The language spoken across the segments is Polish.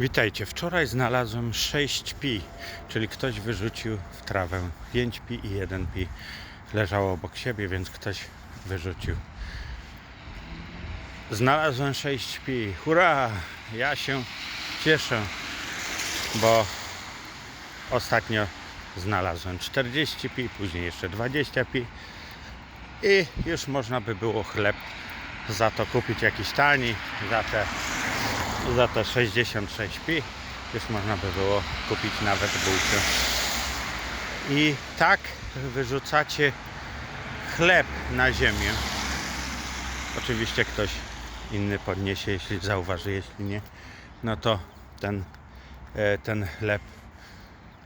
Witajcie. Wczoraj znalazłem 6 pi, czyli ktoś wyrzucił w trawę 5 pi i 1 pi. Leżało obok siebie, więc ktoś wyrzucił. Znalazłem 6 pi. Hurra! Ja się cieszę, bo ostatnio znalazłem 40 pi, później jeszcze 20 pi i już można by było chleb za to kupić jakiś tani, za te za te 66 pi już można by było kupić nawet bułkę. I tak wyrzucacie chleb na ziemię. Oczywiście ktoś inny podniesie, jeśli zauważy, jeśli nie, no to ten, e, ten chleb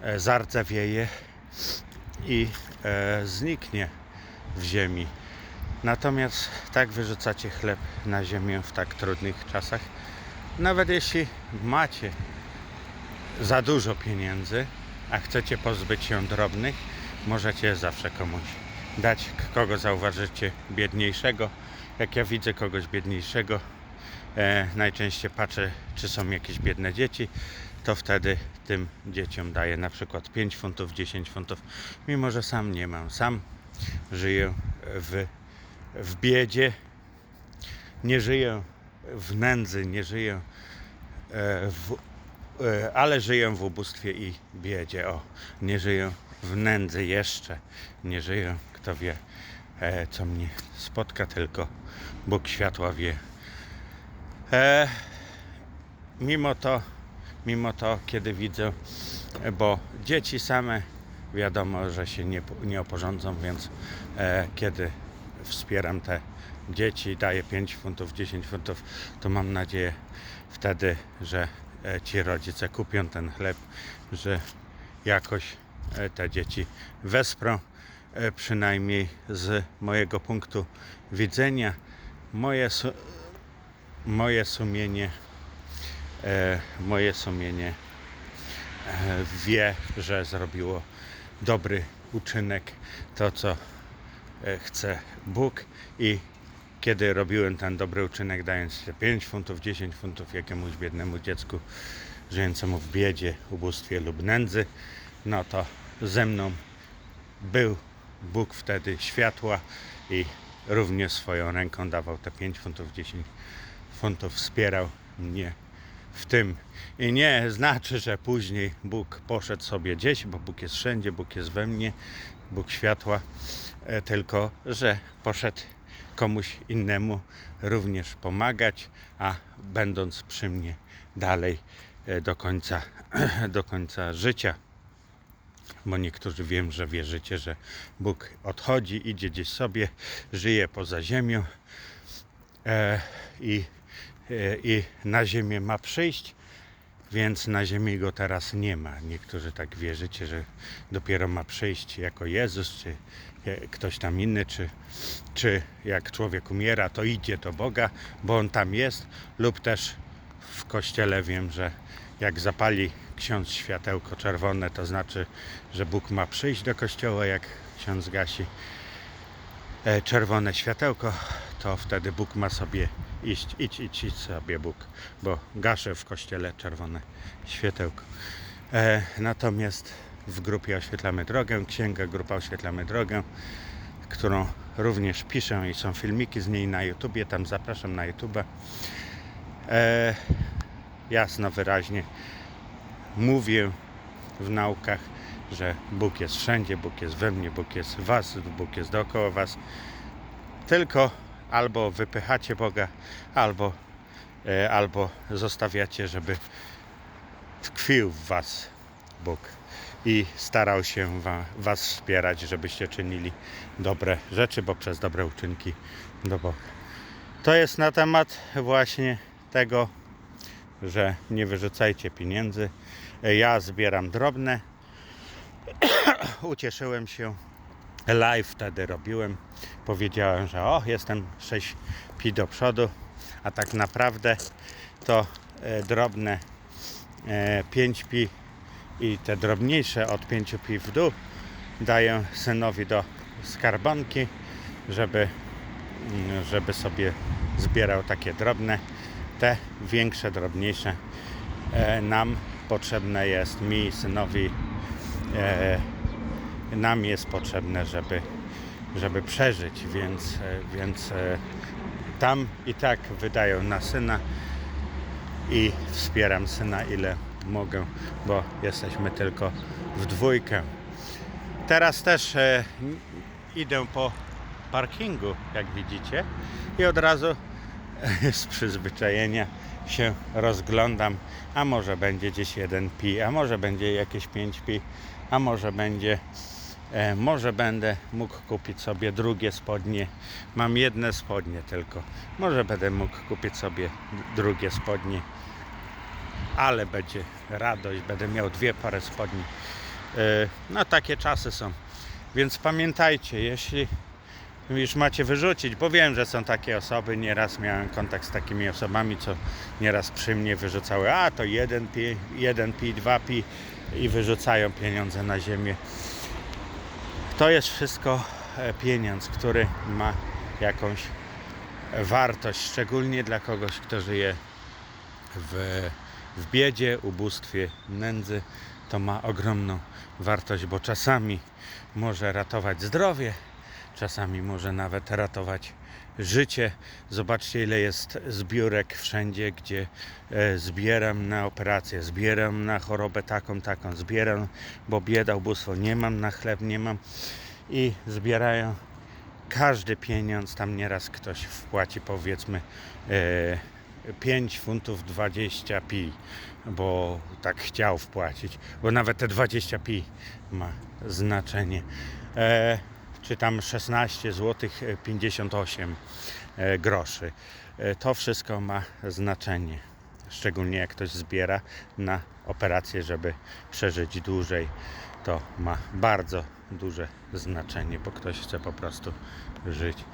e, zardzewieje i e, zniknie w ziemi. Natomiast tak wyrzucacie chleb na ziemię w tak trudnych czasach. Nawet jeśli macie za dużo pieniędzy, a chcecie pozbyć się drobnych, możecie zawsze komuś dać, kogo zauważycie biedniejszego. Jak ja widzę kogoś biedniejszego, e, najczęściej patrzę, czy są jakieś biedne dzieci, to wtedy tym dzieciom daję na przykład 5 funtów, 10 funtów, mimo że sam nie mam. Sam żyję w, w biedzie, nie żyję w nędzy, nie żyję e, w, e, ale żyję w ubóstwie i biedzie. O, nie żyję w nędzy jeszcze. Nie żyję, kto wie, e, co mnie spotka, tylko Bóg światła wie. E, mimo to, mimo to, kiedy widzę, bo dzieci same wiadomo, że się nie, nie oporządzą, więc e, kiedy wspieram te dzieci, daję 5 funtów, 10 funtów, to mam nadzieję wtedy, że e, ci rodzice kupią ten chleb, że jakoś e, te dzieci wesprą, e, przynajmniej z mojego punktu widzenia. Moje, su- moje sumienie, moje sumienie wie, że zrobiło dobry uczynek, to co chce Bóg i kiedy robiłem ten dobry uczynek, dając te 5 funtów, 10 funtów jakiemuś biednemu dziecku żyjącemu w biedzie, ubóstwie lub nędzy, no to ze mną był Bóg wtedy światła i również swoją ręką dawał te 5 funtów, 10 funtów, wspierał mnie w tym. I nie znaczy, że później Bóg poszedł sobie gdzieś, bo Bóg jest wszędzie, Bóg jest we mnie, Bóg światła, e, tylko że poszedł komuś innemu również pomagać, a będąc przy mnie dalej e, do końca, do końca życia. Bo niektórzy wiem, że wierzycie, że Bóg odchodzi, idzie gdzieś sobie, żyje poza ziemią e, i, e, i na ziemię ma przyjść, więc na ziemi go teraz nie ma. Niektórzy tak wierzycie, że dopiero ma przyjść jako Jezus, czy ktoś tam inny, czy, czy jak człowiek umiera, to idzie do Boga, bo on tam jest, lub też w kościele wiem, że jak zapali ksiądz światełko czerwone, to znaczy, że Bóg ma przyjść do kościoła, jak ksiądz gasi e, czerwone światełko, to wtedy Bóg ma sobie iść, idź, idź, idź sobie Bóg, bo gaszę w kościele czerwone światełko. E, natomiast w grupie Oświetlamy Drogę, księga Grupa Oświetlamy Drogę, którą również piszę i są filmiki z niej na YouTubie, tam zapraszam na YouTube. E, jasno, wyraźnie mówię w naukach, że Bóg jest wszędzie, Bóg jest we mnie, Bóg jest w Was, Bóg jest dookoła Was. Tylko albo wypychacie Boga, albo, e, albo zostawiacie, żeby tkwił w Was Bóg i starał się wa, Was wspierać, żebyście czynili dobre rzeczy, bo przez dobre uczynki do Boga. To jest na temat właśnie tego, że nie wyrzucajcie pieniędzy. Ja zbieram drobne. Ucieszyłem się. Live wtedy robiłem. Powiedziałem, że o, jestem 6 pi do przodu, a tak naprawdę to e, drobne e, 5 pi i te drobniejsze od 5 pi w dół daję synowi do skarbonki, żeby, mm, żeby sobie zbierał takie drobne. Te większe, drobniejsze e, nam potrzebne jest, mi, synowi, e, nam jest potrzebne, żeby, żeby przeżyć, więc, e, więc e, tam i tak wydają na syna i wspieram syna ile mogę, bo jesteśmy tylko w dwójkę. Teraz też e, idę po parkingu, jak widzicie, i od razu e, z przyzwyczajenia się rozglądam, a może będzie gdzieś jeden pi, a może będzie jakieś 5 pi, a może będzie, może będę mógł kupić sobie drugie spodnie. Mam jedne spodnie tylko. Może będę mógł kupić sobie drugie spodnie, ale będzie radość, będę miał dwie pary spodni. E, No takie czasy są. Więc pamiętajcie, jeśli już macie wyrzucić, bo wiem, że są takie osoby, nieraz miałem kontakt z takimi osobami, co nieraz przy mnie wyrzucały, a to jeden pi, jeden pi, dwa pi i wyrzucają pieniądze na ziemię. To jest wszystko e, pieniądz, który ma jakąś wartość, szczególnie dla kogoś, kto żyje w, w biedzie, ubóstwie, nędzy, to ma ogromną wartość, bo czasami może ratować zdrowie, czasami może nawet ratować życie. Zobaczcie, ile jest zbiórek wszędzie, gdzie e, zbieram na operację, zbieram na chorobę taką, taką, zbieram, bo bieda, ubóstwo, nie mam na chleb, nie mam i zbierają każdy pieniądz, tam nieraz ktoś wpłaci powiedzmy e, 5 funtów 20 pi, bo tak chciał wpłacić, bo nawet te 20 pi ma znaczenie. E, czy tam 16 zł 58 e, groszy. E, to wszystko ma znaczenie. Szczególnie jak ktoś zbiera na operację, żeby przeżyć dłużej, to ma bardzo duże znaczenie, bo ktoś chce po prostu żyć.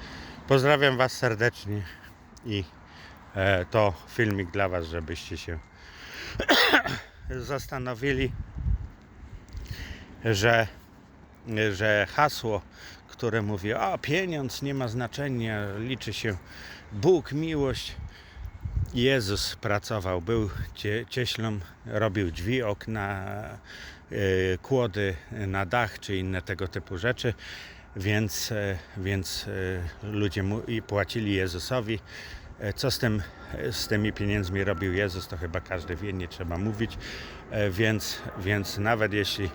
Pozdrawiam Was serdecznie i e, to filmik dla Was, żebyście się zastanowili, że, że hasło, które mówi, a pieniądz nie ma znaczenia, liczy się Bóg, miłość. Jezus pracował, był cie, cieślą, robił drzwi, okna, e, kłody na dach czy inne tego typu rzeczy, więc, e, więc e, ludzie mu płacili Jezusowi. E, Co z, tym, z tymi pieniędzmi robił Jezus, to chyba każdy wie, nie trzeba mówić. E, Więc, więc nawet jeśli,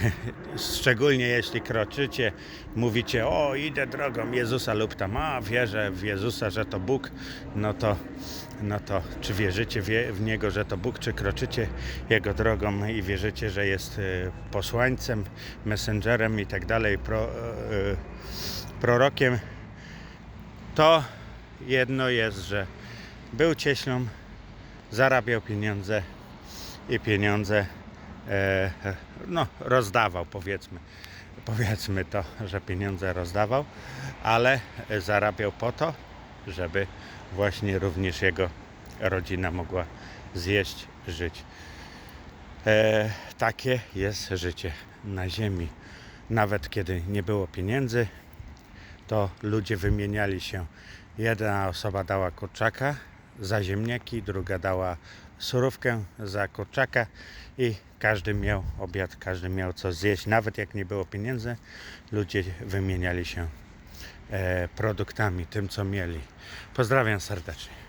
szczególnie jeśli kroczycie, mówicie, o idę drogą Jezusa lub tam, a wierzę w Jezusa, że to Bóg, no to, no to czy wierzycie wie- w Niego, że to Bóg, czy kroczycie Jego drogą i wierzycie, że jest e, posłańcem, messengerem i tak dalej, pro, e, e, prorokiem, to jedno jest, że był cieślą, zarabiał pieniądze i pieniądze e, no, rozdawał, powiedzmy. Powiedzmy to, że pieniądze rozdawał, ale zarabiał po to, żeby właśnie również jego rodzina mogła zjeść, żyć. E, takie jest życie na ziemi. Nawet kiedy nie było pieniędzy, to ludzie wymieniali się. Jedna osoba dała kurczaka za ziemniaki, druga dała surówkę za kurczaka i każdy miał obiad, każdy miał co zjeść. Nawet jak nie było pieniędzy, ludzie wymieniali się e, produktami, tym co mieli. Pozdrawiam serdecznie.